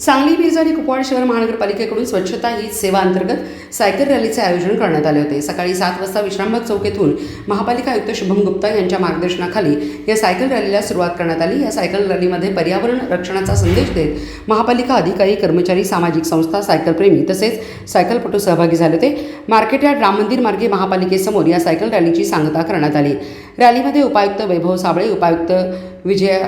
सांगली मिरज आणि कुपवाड शहर महानगरपालिकेकडून स्वच्छता ही सेवा अंतर्गत सायकल रॅलीचे आयोजन करण्यात आले होते. सकाळी सात वाजता विश्रामबाग चौक येथून महापालिका आयुक्त शुभम गुप्ता यांच्या मार्गदर्शनाखाली या सायकल रॅलीला सुरुवात करण्यात आली. या सायकल रॅलीमध्ये पर्यावरण रक्षणाचा संदेश देत महापालिका अधिकारी कर्मचारी सामाजिक संस्था सायकलप्रेमी तसेच सायकलपटू सहभागी झाले होते. मार्केट यार्ड राम मंदिर मार्गे महापालिकेसमोर या सायकल रॅलीची सांगता करण्यात आली. रॅलीमध्ये उपायुक्त वैभव साबळे उपायुक्त विजय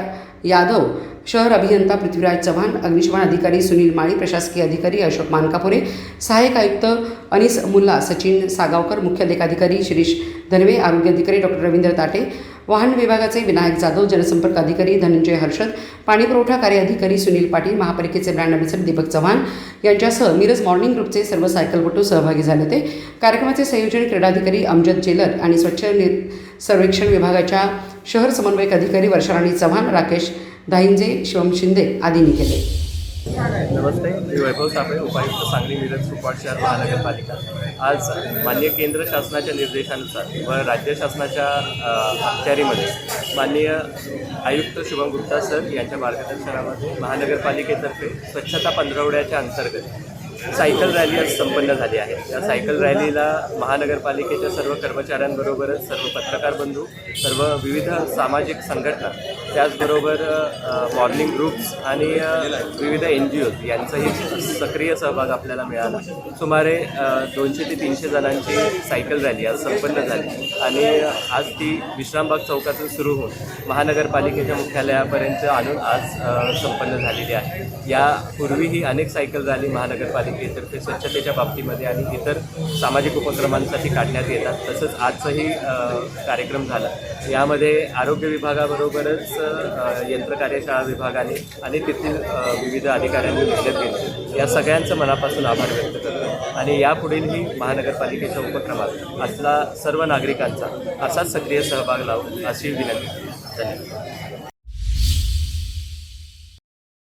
यादव शहर अभियंता पृथ्वीराज चव्हाण अग्निशमन अधिकारी सुनील माळी प्रशासकीय अधिकारी अशोक मानकापुरे सहाय्यक आयुक्त अनिस मुल्ला सचिन सागावकर मुख्य लेखाधिकारी शिरीष धनवे आरोग्य अधिकारी डॉक्टर रवींद्र ताटे वाहन विभागाचे विनायक जाधव जनसंपर्क अधिकारी धनंजय हर्षद पाणीपुरवठा कार्य अधिकारी सुनील पाटील महापालिकेचे ब्रँड अँबॅसेडर दीपक चव्हाण यांच्यासह मिरज मॉर्निंग ग्रुपचे सर्व सायकलपटू सहभागी झाले होते. कार्यक्रमाचे संयोजन क्रीडाधिकारी अमजद जेलर आणि स्वच्छ निर सर्वेक्षण विभागाच्या शहर समन्वयक अधिकारी वर्षाराणी चव्हाण राकेश दाहिंजे शिवम शिंदे आदींनी केले नमस्ते मी वैभव साबळे उपायुक्त सांगली मिरज सुपाट शहर महानगरपालिका. आज माननीय केंद्र शासनाच्या निर्देशानुसार व राज्य शासनाच्या अखत्यारीमध्ये माननीय आयुक्त शुभम गुप्ता सर यांच्या मार्गदर्शनामध्ये महानगरपालिकेतर्फे स्वच्छता पंधरवड्याच्या अंतर्गत सायकल रॅली आज संपन्न झाली आहे. या सायकल रॅलीला महानगरपालिकेच्या सर्व कर्मचाऱ्यांबरोबरच सर्व पत्रकार बंधू सर्व विविध सामाजिक संघटना त्याचबरोबर मॉर्निंग ग्रुप्स आणि विविध एन जी ओज यांचाही सक्रिय सहभाग आपल्याला मिळाला. सुमारे दोनशे ते तीनशे जणांची सायकल रॅली आज संपन्न झाली आणि आज ती विश्रामबाग चौकातून सुरू होऊन महानगरपालिकेच्या मुख्यालयापर्यंत आणून आज संपन्न झालेली आहे. यापूर्वीही अनेक सायकल रॅली महानगरपालिकेतर्फे स्वच्छतेच्या बाबतीमध्ये आणि इतर सामाजिक उपक्रमांसाठी काढण्यात येतात. तसंच आजचाही कार्यक्रम झाला. यामध्ये आरोग्य विभागाबरोबरच यंत्रकार्यशाळा विभागाने आणि तेथील विविध अधिकाऱ्यांनी मेहनत केली या सगळ्यांचं मनापासून आभार व्यक्त करतो. आणि यापुढीलही महानगरपालिकेच्या उपक्रमात असला सर्व नागरिकांचा असाच सक्रिय सहभाग लावून अशी विनंती. धन्यवाद.